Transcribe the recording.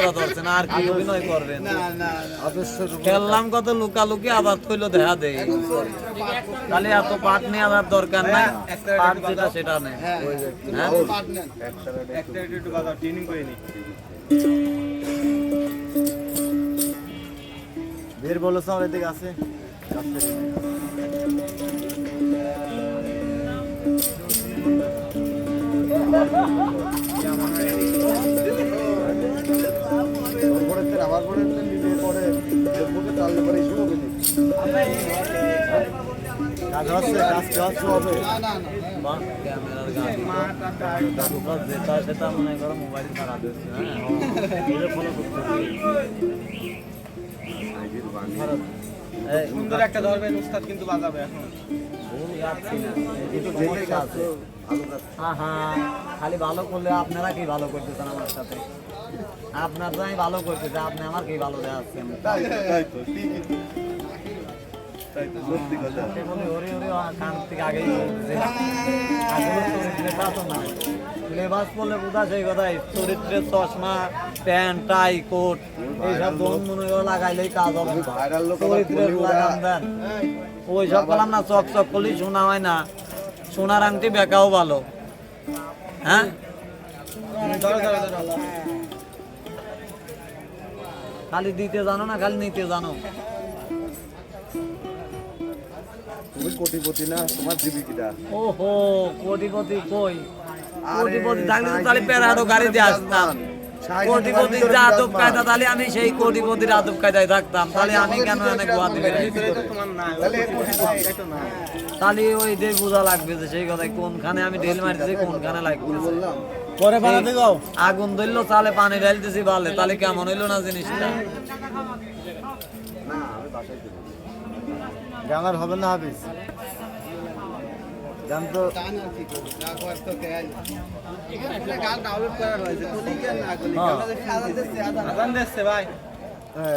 করা ধরছে না আর কি অভিনয় করবেন না না আদর্শ খেললাম কত লুকালুকি আবার থইলো দেখা দেই। তাহলে এত পাট নিয়ে আবার দরকার নাই পাট যেটা সেটা নেই। হ্যাঁ হ্যাঁ? পাট নেন। একটা একটু বাজার ট্রেনিং করে নি বের বলেছ আমার এদিকে আছে পরে নিজে পরে ফেসবুকে চাললে পরে ইস্যু হবে কাজ হচ্ছে কাজ কি হবে। না না না। বাহ, ক্যামেরার গান। দুটো যেটা সেটা মনে করো মোবাইল খারাপ হচ্ছে হ্যাঁ? সুন্দর একটা ধরবেন উস্তাদ কিন্তু বাজাবে এখন। কিন্তু আলু গাছ খালি ভালো করলে আপনারা কি ভালো করতেছেন আমার সাথে? আপনার তো আমি ভালো করতেছি আপনি আমার কি ভালো দেখাচ্ছেন? কান থেকে আগেই বলতেছে। লেবাস পরলে বোঝা সেই কথাই চরিত্রের চশমা প্যান্ট টাই কোট এইসব দোন মনে করে লাগাইলেই কাজ হবে। চরিত্রের লাগাম দেন। ওই সব বললাম না চক চক করলেই শোনা হয় না। সোনার আংটি বেকাও ভালো। হ্যাঁ? খালি দিতে জানো না খালি নিতে জানো? তুমি কোটিপতি না তোমার জীবিকাটা ওহো কোটিপতি কই? কোটিপতি থাকলে তো তাহলে প্যারাডো গাড়ি দিয়ে তোমার আসতাম। সাইকেল যে আদব কায়দা তাহলে আমি সেই কোটিপতির আদব কায়দায় থাকতাম। তাহলে আমি কেন অনেক তাহলে ওই দিয়ে বোঝা লাগবে যে সেই কথায় কোনখানে আমি ঢেল মারতেছি কোনখানে লাগবে পরে বানাতে গাও আগুন ধরলো তাহলে পানি ঢালতেছি ভালো তাহলে কেমন হইল না জিনিসটা? না আমি বাসায় দেবো জানার হবে না হাবিস জান তো টান আর কি করব? যা করার তো খেয়াল এখানে গান ডাউনলোড করা হয়েছে তুলি কি আর না করি হ্যাঁ। দিচ্ছে ভাই। হ্যাঁ